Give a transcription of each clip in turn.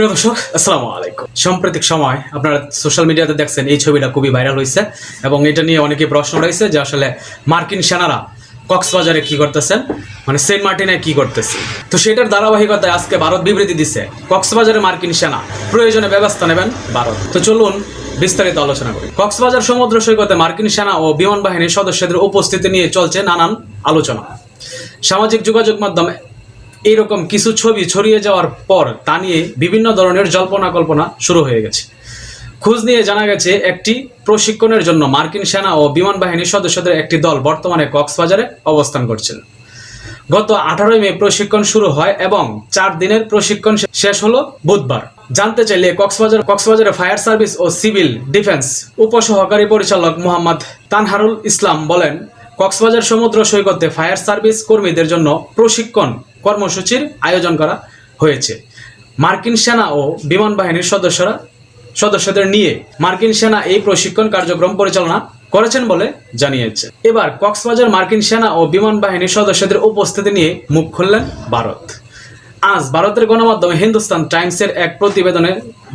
প্রিয় দর্শক, আসসালামু আলাইকুম। সাম্প্রতিক সময় আপনারা সোশ্যাল মিডিয়াতে দেখছেন, এই ছবিটা খুবই ভাইরাল হয়েছে এবং এটা নিয়ে অনেকে প্রশ্ন রয়েছে যে আসলে মার্কিন সেনারা কক্সবাজারে কি করতেছেন? মানে সেন্ট মার্টিনে কি করতেছে? তো সেটার ধারাবাহিকতায় আজকে ভারত বিবৃতি দিচ্ছে কক্সবাজারে মার্কিন সেনা, প্রয়োজনে ব্যবস্থা নেবেন ভারত। তো চলুন বিস্তারিত আলোচনা করি। কক্সবাজার সমুদ্র সৈকতে মার্কিন সেনা ও বিমান বাহিনীর সদস্যদের উপস্থিতি নিয়ে চলছে নানান আলোচনা। সামাজিক যোগাযোগ মাধ্যমে এইরকম কিছু ছবি ছড়িয়ে যাওয়ার পর তা নিয়ে বিভিন্ন ধরনের জল্পনা কল্পনা শুরু হয়ে গেছে। খোঁজ নিয়ে জানা গেছে, একটি প্রশিক্ষণের জন্য মার্কিন সেনা ও বিমান বাহিনীর সদস্যদের একটি দল বর্তমানে কক্সবাজারে অবস্থান করছেন গত আঠারোই মে প্রশিক্ষণ শুরু হয় এবং চার দিনের প্রশিক্ষণ শেষ হলো বুধবার। জানতে চাইলে কক্সবাজার কক্সবাজারের ফায়ার সার্ভিস ও সিভিল ডিফেন্স উপসহকারী পরিচালক মোহাম্মদ তানহারুল ইসলাম বলেন, কক্সবাজার সমুদ্র সৈকতে ফায়ার সার্ভিস কর্মীদের জন্য প্রশিক্ষণ কর্মসূচির আয়োজন করা হয়েছে। মার্কিন সেনা ও বিমান বাহিনীর সদস্যরা সদস্যদের নিয়ে মার্কিন সেনা এই প্রশিক্ষণ কার্যক্রম পরিচালনা করেছেন বলে জানিয়েছে। এবার কক্সবাজার মার্কিন সেনা ও বিমান বাহিনীর সদস্যদের উপস্থিতি নিয়ে মুখ খুললেন ভারত। আজ ভারতের গণমাধ্যম হিন্দুস্তান টাইমসের এক প্রতিবেদনে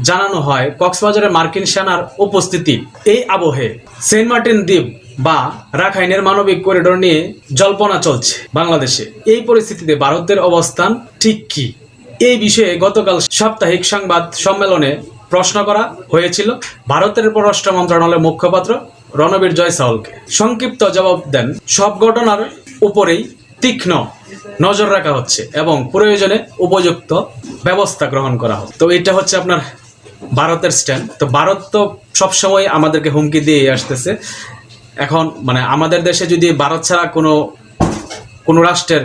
জানানো হয় কক্সবাজারে মার্কিন সেনার উপস্থিতি এই আবহে। সেন্ট মার্টিন দ্বীপ বা রাখাইনের মানবিক করিডোর নিয়ে জল্পনা চলছে বাংলাদেশে। এই পরিস্থিতিতে ভারতের অবস্থান ঠিক কি? এই বিষয়ে গতকাল সাপ্তাহিক সংবাদ সম্মেলনে প্রশ্ন করা হয়েছিল। ভারতের পররাষ্ট্র মন্ত্রণালয়ের মুখপাত্র রণবীর জয়সাওলকে সংক্ষিপ্ত জবাব দেন, সব ঘটনার উপরেই তীক্ষ্ণ নজর রাখা হচ্ছে এবং প্রয়োজনে উপযুক্ত ব্যবস্থা গ্রহণ করা হবে তো এটা হচ্ছে আপনার ভারতের স্ট্যান্ড তো ভারত তো সবসময় আমাদেরকে হুমকি দিয়ে আসতেছে। এখন মানে আমাদের দেশে যদি ভারত ছাড়া কোনো কোনো রাষ্ট্রের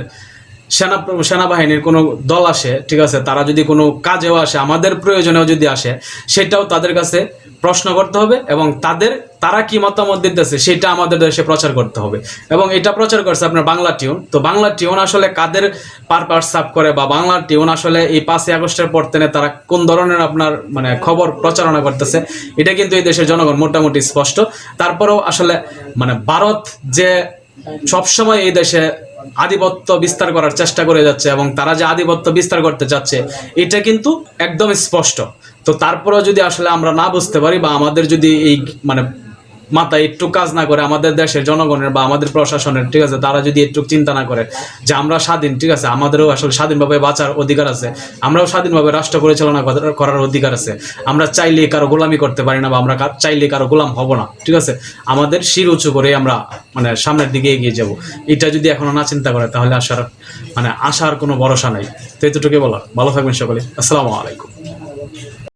সেনা সেনাবাহিনীর কোনো দল আসে, ঠিক আছে? তারা যদি কোনো কাজেও আসে, আমাদের প্রয়োজনেও যদি আসে, সেটাও তাদের কাছে প্রশ্ন করতে হবে এবং তাদের, তারা কি মতামত দিতেছে সেটা আমাদের দেশে প্রচার করতে হবে। এবং এটা প্রচার করছে আপনার বাংলা টিউন। তো বাংলা টিউন আসলে কাদের পার পারপাস সাপ করে বা বাংলা টিউন আসলে এই পাঁচই আগস্টের পর থেকে তারা কোন ধরনের আপনার মানে খবর প্রচারণা করতেছে, এটা কিন্তু এই দেশের জনগণ মোটামুটি স্পষ্ট। তারপরেও আসলে মানে ভারত যে সবসময় এই দেশে আধিপত্য বিস্তার করার চেষ্টা করে যাচ্ছে এবং তারা যে আধিপত্য বিস্তার করতে চাচ্ছে, এটা কিন্তু একদম স্পষ্ট। তো তারপরেও যদি আসলে আমরা না বুঝতে পারি বা আমাদের যদি এই মানে মাথায় একটু কাজ না করে আমাদের দেশের জনগণের বা আমাদের প্রশাসনের, ঠিক আছে? তারা যদি একটু চিন্তা না করে যে আমরা স্বাধীন, ঠিক আছে? আমাদেরও আসলে স্বাধীনভাবে বাঁচার অধিকার আছে। আমরাও স্বাধীনভাবে রাষ্ট্র পরিচালনা করার- অধিকার আছে। আমরা চাইলে কারও গোলামি করতে পারি না বা আমরা চাইলে কারও গোলাম হব না, ঠিক আছে? আমাদের শির উঁচু করে আমরা মানে সামনের দিকে এগিয়ে যাব। এটা যদি এখনও না চিন্তা করে, তাহলে আসার মানে আসার কোনো ভরসা নাই। তো এতটুকু বলার। ভালো থাকবেন সকলে। আসসালামু আলাইকুম।